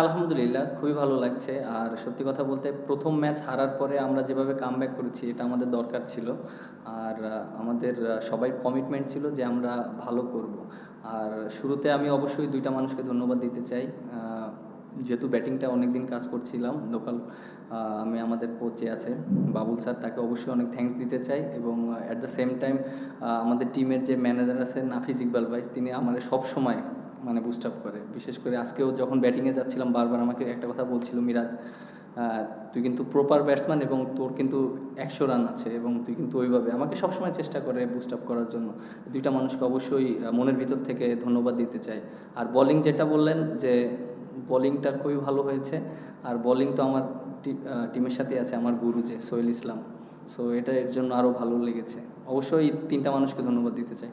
আলহামদুলিল্লাহ, খুবই ভালো লাগছে। আর সত্যি কথা বলতে প্রথম ম্যাচ হারার পরে আমরা যেভাবে কাম করেছি, এটা আমাদের দরকার ছিল। আর আমাদের সবাই কমিটমেন্ট ছিল যে আমরা ভালো করব। আর শুরুতে আমি অবশ্যই দুইটা মানুষকে ধন্যবাদ দিতে চাই। যেহেতু ব্যাটিংটা অনেক দিন কাজ করছিলাম লোকাল আমি আমাদের কোচ আছে, বাবুল স্যার, তাকে অবশ্যই অনেক থ্যাঙ্কস দিতে চাই এবং অ্যাট দ্য সেম টাইম আমাদের টিমের যে ম্যানেজার আছে, নাফিস ইকবাল ভাই, তিনি আমাদের সব সময় মানে বুস্ট আপ করে। বিশেষ করে আজকেও যখন ব্যাটিংয়ে যাচ্ছিলাম, বারবার আমাকে একটা কথা বলছিল, মিরাজ তুই কিন্তু প্রপার ব্যাটসম্যান এবং তোর কিন্তু একশো রান আছে এবং তুই কিন্তু ওইভাবে আমাকে সবসময় চেষ্টা করে বুস্ট আপ করার জন্য। দুইটা মানুষকে অবশ্যই মনের ভিতর থেকে ধন্যবাদ দিতে চাই। আর বোলিং যেটা বললেন যে বোলিংটা খুবই ভালো হয়েছে। আর বোলিং তো আমার টিমের সাথে আছে, আমার গুরু যে সোহেল ইসলাম। সো এটা এর জন্য আরও ভালো লেগেছে। অবশ্যই তিনটা মানুষকে ধন্যবাদ দিতে চাই।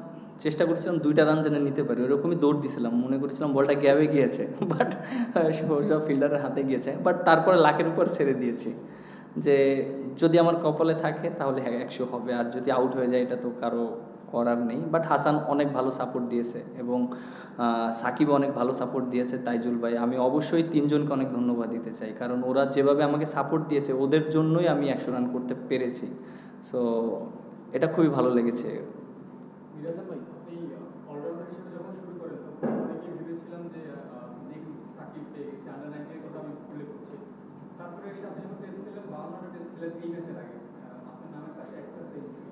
চেষ্টা করছিলাম দুইটা রান যেন নিতে পারি। ওরকমই দৌড় দিছিলাম। মনে করছিলাম বলটা গ্যাবে গিয়েছে বাট সোজা ফিল্ডারের হাতে গিয়েছে। বাট তারপরে লাখের উপর ছেড়ে দিয়েছি। যে যদি আমার কপালে থাকে তাহলে হ্যাঁ একশো হবে। আর যদি আউট হয়ে যায় এটা তো কারও করার নেই। বাট হাসান অনেক ভালো সাপোর্ট দিয়েছে এবং সাকিব অনেক ভালো সাপোর্ট দিয়েছে তাইজুল ভাই। আমি অবশ্যই তিনজনকে অনেক ধন্যবাদ দিতে চাই। কারণ ওরা যেভাবে আমাকে সাপোর্ট দিয়েছে, ওদের জন্যই আমি একশো রান করতে পেরেছি। সো এটা খুবই ভালো লেগেছে। মিরাজ ভাই আপনি অলরাউন্ডার হিসেবে যখন শুরু করেন তখন অনেকে ভেবেছিলাম যে নেক্সট সাকিব পেয়ে গেছে আন্ডার নাইনটিনের কথা আমি ভুলে করছি তারপরে এসে আপনি যখন টেস্ট খেলেন বাউন্নটা টেস্ট খেলেন এই ম্যাচের আগে। আপনার নামের পাশে একটা সেঞ্চুরি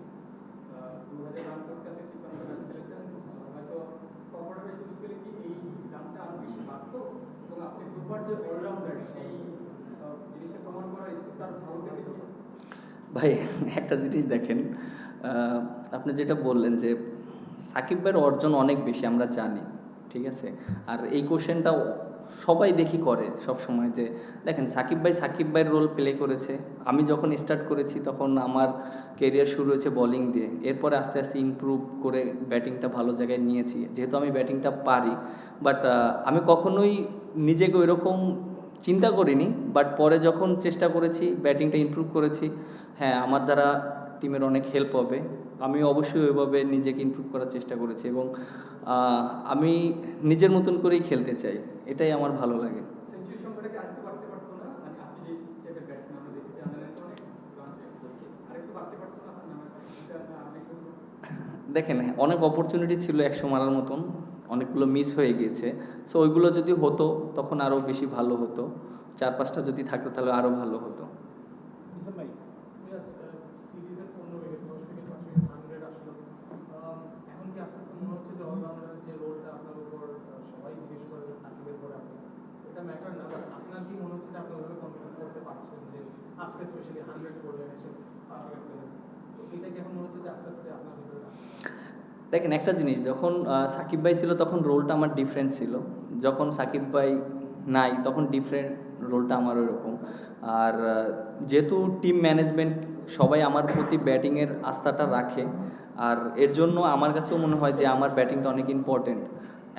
দু হাজার রান করতে আপনি তিপ্পান্ন ম্যাচ খেলেছেন। হয়তো কম্পার্টারে সুযোগ পেলে কি এই রানটা আরও বেশি বাড়ত? এবং আপনি প্রপার যে অলরাউন্ডার সেই জিনিসটা প্রমাণ স্কোরটা আরও ভালো পেতে কি? ভাই, একটা জিনিস দেখেন। আপনি যেটা বললেন যে সাকিব ভাইয়ের অর্জন অনেক বেশি, আমরা জানি, ঠিক আছে? আর এই কোশ্চেনটাও সবাই দেখি করে সব সময় যে, দেখেন, সাকিব ভাই সাকিব ভাইয়ের রোল প্লে করেছে। আমি যখন স্টার্ট করেছি, তখন আমার কেরিয়ার শুরু হয়েছে বোলিং দিয়ে। এরপরে আস্তে আস্তে ইমপ্রুভ করে ব্যাটিংটা ভালো জায়গায় নিয়েছি। যেহেতু আমি ব্যাটিংটা পারি বাট আমি কখনোই নিজেকে ওইরকম চিন্তা করিনি বাট পরে যখন চেষ্টা করেছি ব্যাটিংটা ইমপ্রুভ করেছি হ্যাঁ আমার দ্বারা টিমের অনেক হেল্প হবে। আমি অবশ্যই ওইভাবে নিজেকে ইমপ্রুভ করার চেষ্টা করেছি এবং আমি নিজের মতন করেই খেলতে চাই। এটাই আমার ভালো লাগে। মানে। দেখেন অনেক অপরচুনিটি ছিল একশো মারার মতন। অনেকগুলো মিস হয়ে গিয়েছে। সো ওইগুলো যদি হতো তখন আরও বেশি ভালো হতো। চার পাঁচটা যদি থাকতো তাহলে আরও ভালো হতো। সিরিজের উইকেট দশ উইকেট পাঁচ হান্ড্রেড আসলো। এখন কি আস্তে আস্তে মনে হচ্ছে যে যে রোলটা আপনার উপর সবাই জিজ্ঞেস সাকিবের পরে আপনি এটা ম্যাটার না বাট আপনার কি মনে হচ্ছে যে আপনি কন্ট্রোল করতে পারছেন যে আজকে স্পেশালি হান্ড্রেড এসে দেখেন, একটা জিনিস, যখন সাকিব ভাই ছিল তখন রোলটা আমার ডিফারেন্ট ছিল। যখন সাকিব ভাই নাই, তখন ডিফারেন্ট রোলটা আমার ওরকম আর যেহেতু টিম ম্যানেজমেন্ট সবাই আমার প্রতি ব্যাটিংয়ের আস্থাটা রাখে। আর এর জন্য আমার কাছেও মনে হয় যে আমার ব্যাটিংটা অনেক ইম্পর্টেন্ট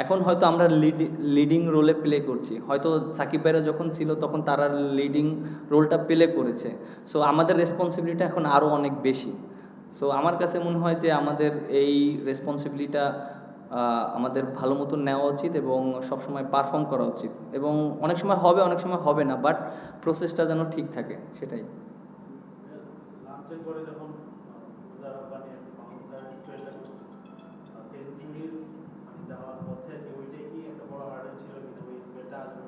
এখন হয়তো আমরা লিড লিডিং রোলে প্লে করছি। হয়তো সাকিব ভাইরা যখন ছিল তখন তারা লিডিং রোলটা প্লে করেছে। সো আমাদের রেসপন্সিবিলিটি এখন আরও অনেক বেশি। সো আমার কাছে মনে হয় যে আমাদের এই রেসপন্সিবিলিটা আমাদের ভালো মতন নেওয়া উচিত এবং সবসময় পারফর্ম করা উচিত। এবং অনেক সময় হবে, অনেক সময় হবে না বাট প্রসেসটা যেন ঠিক থাকে, সেটাই। পরে যখন যারা মানে যাওয়ার পথে যে ওইটাই কি একটা বড় হার্ডেল ছিল ওই স্পেলটা আসবে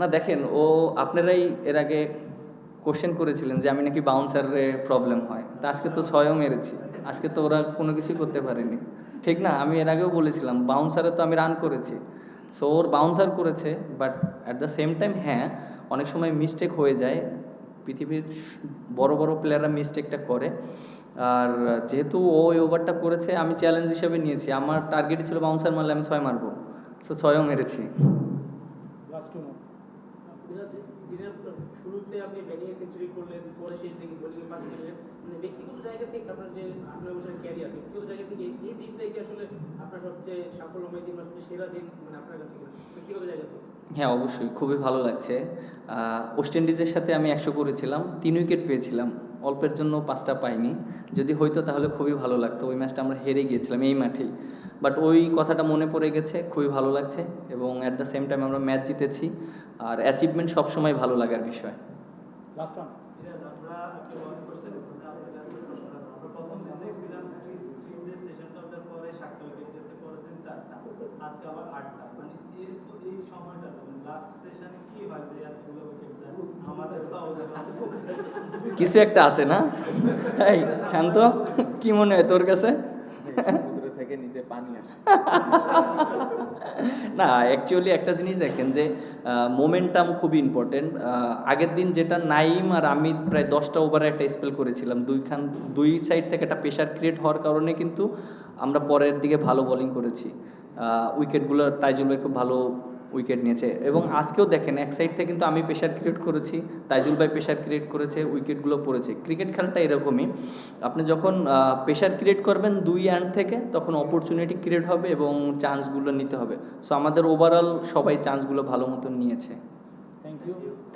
না, দেখেন, ও আপনারাই এর আগে কোশ্চেন করেছিলেন যে আমি নাকি বাউন্সারে প্রবলেম হয়। তা আজকে তো ছয়ও মেরেছি। আজকে তো ওরা কোনো কিছুই করতে পারেনি। ঠিক না? আমি এর আগেও বলেছিলাম বাউন্সারে তো আমি রান করেছি। সো ওর বাউন্সার করেছে but at the same time হ্যাঁ অনেক সময় মিস্টেক হয়ে যায়। পৃথিবীর বড় বড় প্লেয়াররা মিস্টেকটা করে। আর যেহেতু ও ওই ওভারটা করেছে আমি চ্যালেঞ্জ হিসেবে নিয়েছি। আমার টার্গেট ছিল বাউন্সার মারলে আমি ছয় মারবো। সো ছয়ও মেরেছি। শুরুতে আপনি ব্যাটিংয়ে সেঞ্চুরি করলেন পরে শেষ দিকে বোলিংয়ে পাঁচ করলেন। মানে ব্যক্তিগত জায়গা থেকে আপনার যে আপনার ক্যারিয়ার ব্যক্তিগত জায়গা থেকে এই দিনটাই কি আসলে আপনার সবচেয়ে সাফল্যময় দিন বা সেরা দিন মানে আপনার কাছে ব্যক্তিগত জায়গা থেকে। হ্যাঁ অবশ্যই। খুবই ভালো লাগছে। ওয়েস্ট ইন্ডিজের সাথে আমি একশো করেছিলাম। তিন উইকেট পেয়েছিলাম। অল্পের জন্য পাঁচটা পাইনি। যদি হইতো তাহলে খুবই ভালো লাগতো। ওই ম্যাচটা আমরা হেরে গিয়েছিলাম এই মাঠেই। বাট ওই কথাটা মনে পড়ে গেছে। খুবই ভালো লাগছে এবং অ্যাট দ্য সেম টাইম আমরা ম্যাচ জিতেছি। আর অ্যাচিভমেন্ট সবসময় ভালো লাগার বিষয়। লাস্ট ওয়ান সিরাজ, আমরা আপনি মনে করছেন যে আপনার কাছে প্রশ্ন আছে। আমরা প্রথম দিন দেখছিলাম ত্রিশ ত্রিশ যে সেশনটা ওঠার পরে সাতটা উইকেট গেছে পরের দিন চারটা আজকে আবার আটটা মানে এর এই সময়টা লাস্ট সেশনে কি হয় যে এতগুলো উইকেট যায় আমাদের তো আমাদের কিছু একটা আছে না? এই শান্ত কি মনে হয় তোর কাছে? থেকে পানি আসে। না অ্যাকচুয়ালি একটা জিনিস দেখেন যে মোমেন্টাম খুবই ইম্পর্টেন্ট আগের দিন যেটা নাইম আর আমি প্রায় দশটা ওভারে একটা স্পেল করেছিলাম। দুইখান দুই সাইড থেকে একটা প্রেশার ক্রিয়েট হওয়ার কারণে কিন্তু আমরা পরের দিকে ভালো বোলিং করেছি। উইকেটগুলো তাইজুল ভাই খুব ভালো উইকেট নিয়েছে। এবং আজকেও দেখেন, এক সাইড থেকে কিন্তু আমি প্রেশার ক্রিয়েট করেছি, তাইজুল ভাই প্রেশার ক্রিয়েট করেছে উইকেটগুলো পড়েছে। ক্রিকেট খেলাটা এরকমই। আপনি যখন প্রেশার ক্রিয়েট করবেন দুই অ্যান্ড থেকে, তখন অপরচুনিটি ক্রিয়েট হবে এবং চান্সগুলো নিতে হবে। সো আমাদের ওভারঅল সবাই চান্সগুলো ভালো মতন নিয়েছে। Thank you